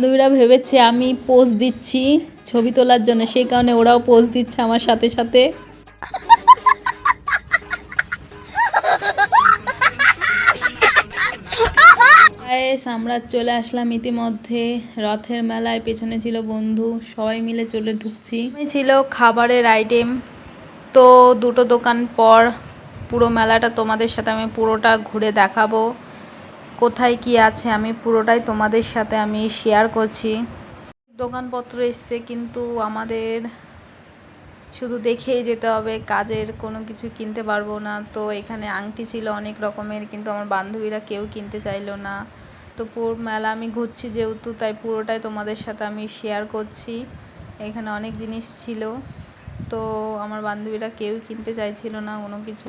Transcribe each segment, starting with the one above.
বান্ধবীরা ভেবেছে আমি পোজ দিচ্ছি, ছবি তোলার জন্য। সেই কারণে ওরাও পোজ দিচ্ছে আমার সাথে সাথে। আমরা চলে আসলাম ইতিমধ্যে। রথের মেলায় পেছনে ছিল বন্ধু। সবাই মিলে চলে ঢুকছি। ছিল খাবারের আইটেম তো দুটো দোকান পর পুরো মেলাটা তোমাদের সাথে আমি পুরোটা ঘুরে দেখাবো। কোথায় কি আছে আমি পুরোটাই তোমাদের সাথে আমি শেয়ার করছি। দোকানপত্র এসছে, কিন্তু আমাদের শুধু দেখেই যেতে হবে, কাজের কোনো কিছু কিনতে পারব না। তো এখানে আংটি ছিল অনেক রকমের, কিন্তু আমার বান্ধবীরা কেউ কিনতে চাইলো না। তো পুরো, মেলা আমি ঘুরছি যেহেতু, তাই পুরোটাই তোমাদের সাথে আমি শেয়ার করছি। এখানে অনেক জিনিস ছিল। তো আমার বান্ধবীরা কেউ কিনতে চাইছিল না, কোনো কিছু।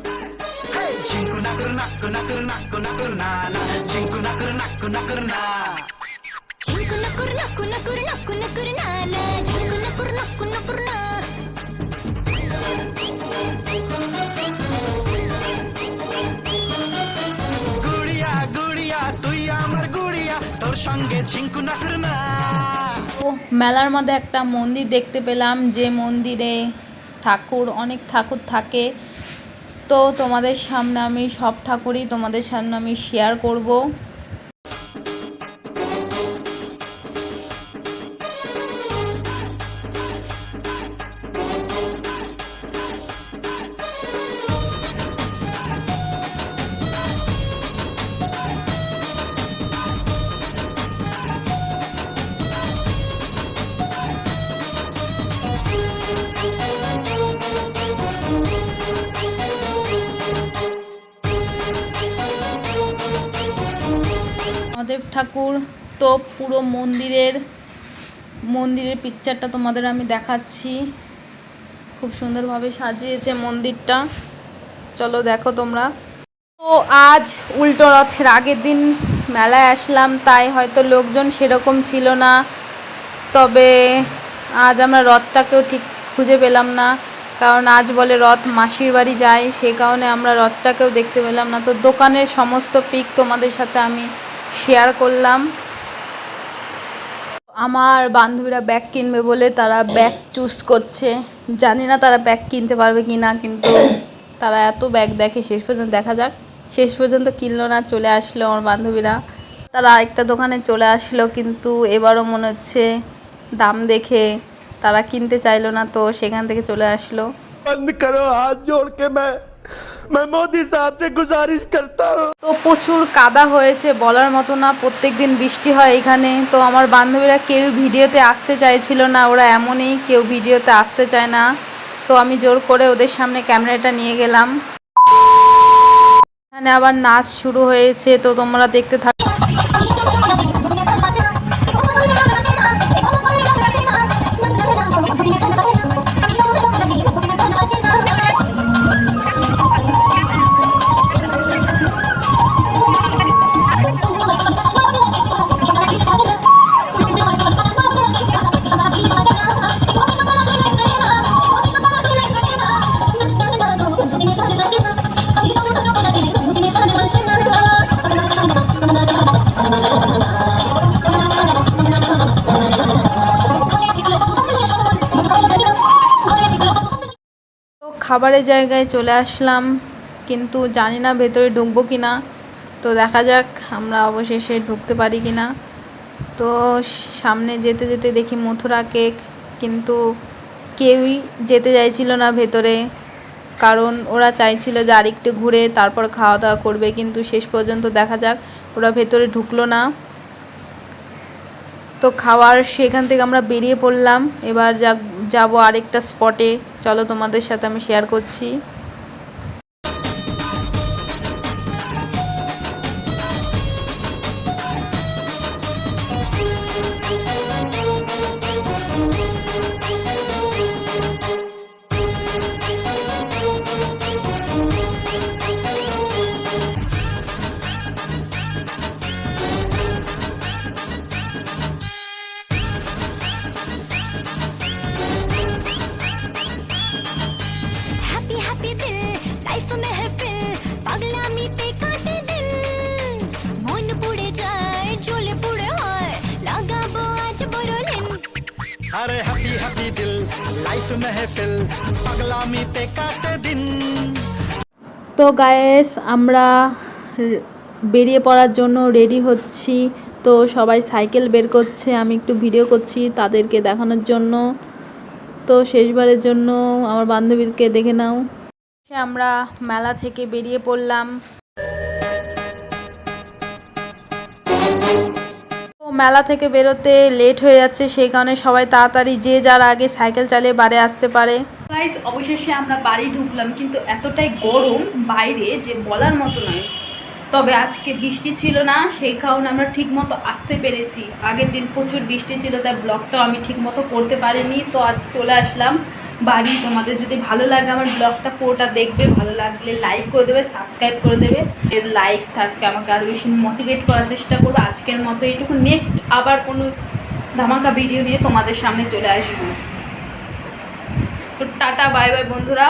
তোর সঙ্গে মেলার মধ্যে একটা মন্দির দেখতে পেলাম যে মন্দিরে ঠাকুর, অনেক ঠাকুর থাকে। তো তোমাদের সামনে আমি সব ঠাকুরই তোমাদের সামনে আমি শেয়ার করব। মহাদেব ঠাকুর, তো পুরো মন্দিরের মন্দিরের পিকচারটা তোমাদের আমি দেখাচ্ছি। খুব সুন্দরভাবে সাজিয়েছে মন্দিরটা। চলো দেখো তোমরা। তো আজ উল্টো রথের আগের দিন মেলায় আসলাম, তাই হয়তো লোকজন সেরকম ছিল না। তবে আজ আমরা রথটাকেও ঠিক খুঁজে পেলাম না, কারণ আজ বলে রথ মাসির বাড়ি যায় সেই কারণে আমরা রথটাকেও দেখতে পেলাম না। তো দোকানের সমস্ত পিক তোমাদের সাথে আমি শেয়ার করলাম। আমার বান্ধবীরা ব্যাগ কিনবে বলে তারা ব্যাগ চুজ করছে। জানি না তারা ব্যাগ কিনতে পারবে কি না কিন্তু তারা এত ব্যাগ দেখে শেষ পর্যন্ত দেখা যাক। শেষ পর্যন্ত কিনলো না, চলে আসলো আমার বান্ধবীরা। তারা আরেকটা দোকানে চলে আসলো, কিন্তু এবারও মনে হচ্ছে দাম দেখে তারা কিনতে চাইলো না, তো সেখান থেকে চলে আসলো। বন্ধ করো, হাত জোড়কে मैं मैं मोदी साहब से गुजारिश करता हूँ তো প্রচুর কাদা হয়েছে বলার মতো না প্রত্যেক দিন বৃষ্টি হয় এখানে তো আমার বান্ধবীরা কেউ ভিডিওতে আসতে চাইছিল না ওরা এমনই কেউ ভিডিওতে আসতে চায় না তো আমি জোর করে ওদের সামনে ক্যামেরাটা নিয়ে গেলাম এখানে আবার নাচ শুরু হয়েছে তো তোমরা দেখতে থাকো খাবারের জায়গায় চলে আসলাম, কিন্তু জানি না ভেতরে ঢুকবো কি না তো দেখা যাক, আমরা অবশেষে ঢুকতে পারি কি না তো সামনে যেতে যেতে দেখি মথুরা কেক, কিন্তু কেউই যেতে চাইছিল না ভেতরে। কারণ ওরা চাইছিল যে আরেকটু ঘুরে তারপর খাওয়া দাওয়া করবে, কিন্তু শেষ পর্যন্ত দেখা যাক ওরা ভেতরে ঢুকলো না। তো খাওয়ার সেখান থেকে আমরা বেরিয়ে পড়লাম। এবার যা যাব আরেকটা স্পটে চলো তোমাদের সাথে আমি শেয়ার করছি। अरे हैप्पी हैप्पी दिल लाइफ महफिल पगलामी ते काटे दिन তো গায়েস আমরা র- বেরিয়ে পড়ার জন্য রেডি হচ্ছি তো সবাই সাইকেল বের করছে আমি একটু ভিডিও করছি তাদেরকে দেখানোর জন্য তো শেষবারের জন্য আমার বান্ধবীকে দেখে নাও সে আমরা মেলা থেকে বেরিয়ে পড়লাম মেলা থেকে বেরোতে লেট হয়ে যাচ্ছে, সেই কারণে সবাই তাড়াতাড়ি যে যার আগে সাইকেল চালিয়ে বাড়ি আসতে পারে। গাইস অবশেষে আমরা বাড়ি ঢুকলাম, কিন্তু এতটাই গরম বাইরে যে বলার মতো নয়। তবে আজকে বৃষ্টি ছিল না, সেই কারণে আমরা ঠিক মতো আসতে পেরেছি। আগের দিন প্রচুর বৃষ্টি ছিল, তাই ব্লগটাও আমি ঠিক মতো করতে পারিনি, তো আজ চলে আসলাম। বাড়ি, তোমাদের যদি ভালো লাগে আমার ব্লগটা পুরোটা দেখবে, ভালো লাগলে লাইক করে দেবে সাবস্ক্রাইব করে দেবে। এর লাইক সাবস্ক্রাইব আমাকে আরও বেশি মোটিভেট করার চেষ্টা করবে। আজকের মতো এইটুকু। নেক্সট আবার কোনো ধামাকা ভিডিও নিয়ে তোমাদের সামনে চলে আসব। তো টাটা বাই বাই বন্ধুরা।